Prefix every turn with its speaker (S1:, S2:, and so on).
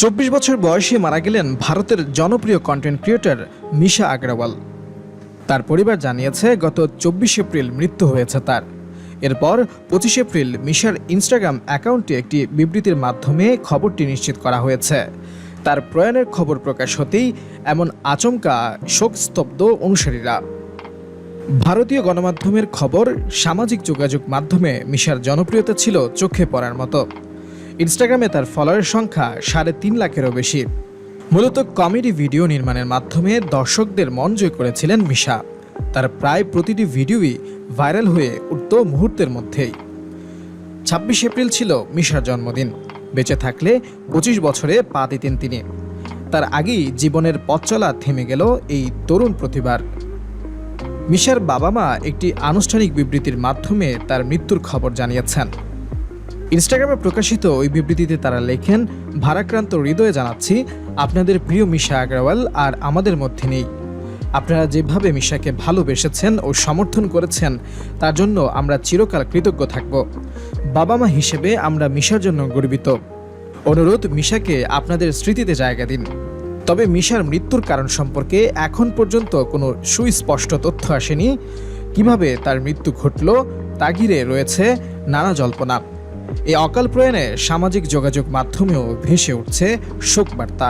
S1: চব্বিশ বছর বয়সে মারা গেলেন ভারতের জনপ্রিয় কন্টেন্ট ক্রিয়েটর মিশা আগ্রাওয়াল। তার পরিবার জানিয়েছে, গত চব্বিশ এপ্রিল মৃত্যু হয়েছে তার। এরপর পঁচিশ এপ্রিল মিশার ইনস্টাগ্রাম অ্যাকাউন্টে একটি বিবৃতির মাধ্যমে খবরটি নিশ্চিত করা হয়েছে। তার প্রয়াণের খবর প্রকাশ হতেই এমন আচমকা শোকস্তব্ধ অনুসারীরা। ভারতীয় গণমাধ্যমের খবর সামাজিক যোগাযোগ মাধ্যমে মিশার জনপ্রিয়তা ছিল চোখে পড়ার মতো। ইনস্টাগ্রামে তার ফলোয়ারের সংখ্যা সাড়ে তিন লাখেরও বেশি। মূলত কমেডি ভিডিও নির্মাণের মাধ্যমে দর্শকদের মন জয় করেছিলেন মিশা। তার প্রায় প্রতিটি ভিডিওই ভাইরাল হয়ে উঠত মুহূর্তের মধ্যেই। ছাব্বিশ এপ্রিল ছিল মিশার জন্মদিন। বেঁচে থাকলে পঁচিশ বছরে পা দিতেন তিনি। তার আগেই জীবনের পথ চলা থেমে গেল এই তরুণ প্রতিভার। মিশার বাবা মা একটি আনুষ্ঠানিক বিবৃতির মাধ্যমে তার মৃত্যুর খবর জানিয়েছেন। ইনস্টাগ্রামে প্রকাশিত ওই বিবৃতিতে তারা লেখেন, ভারাক্রান্ত হৃদয়ে জানাচ্ছি, আপনাদের প্রিয় মিশা আগ্রাওয়াল আর আমাদের মধ্যে নেই। আপনারা যেভাবে মিশাকে ভালোবেসেছেন ও সমর্থন করেছেন, তার জন্য আমরা চিরকাল কৃতজ্ঞ থাকব। বাবা মা হিসেবে আমরা মিশার জন্য গর্বিত। অনুরোধ, মিশাকে আপনাদের স্মৃতিতে জায়গা দিন। তবে মিশার মৃত্যুর কারণ সম্পর্কে এখন পর্যন্ত কোনো সুস্পষ্ট তথ্য আসেনি। কীভাবে তার মৃত্যু ঘটল, তা ঘিরে রয়েছে নানা জল্পনা। এই অকাল প্রয়াণে সামাজিক যোগাযোগ মাধ্যমেও ভেসে উঠছে শোকবার্তা।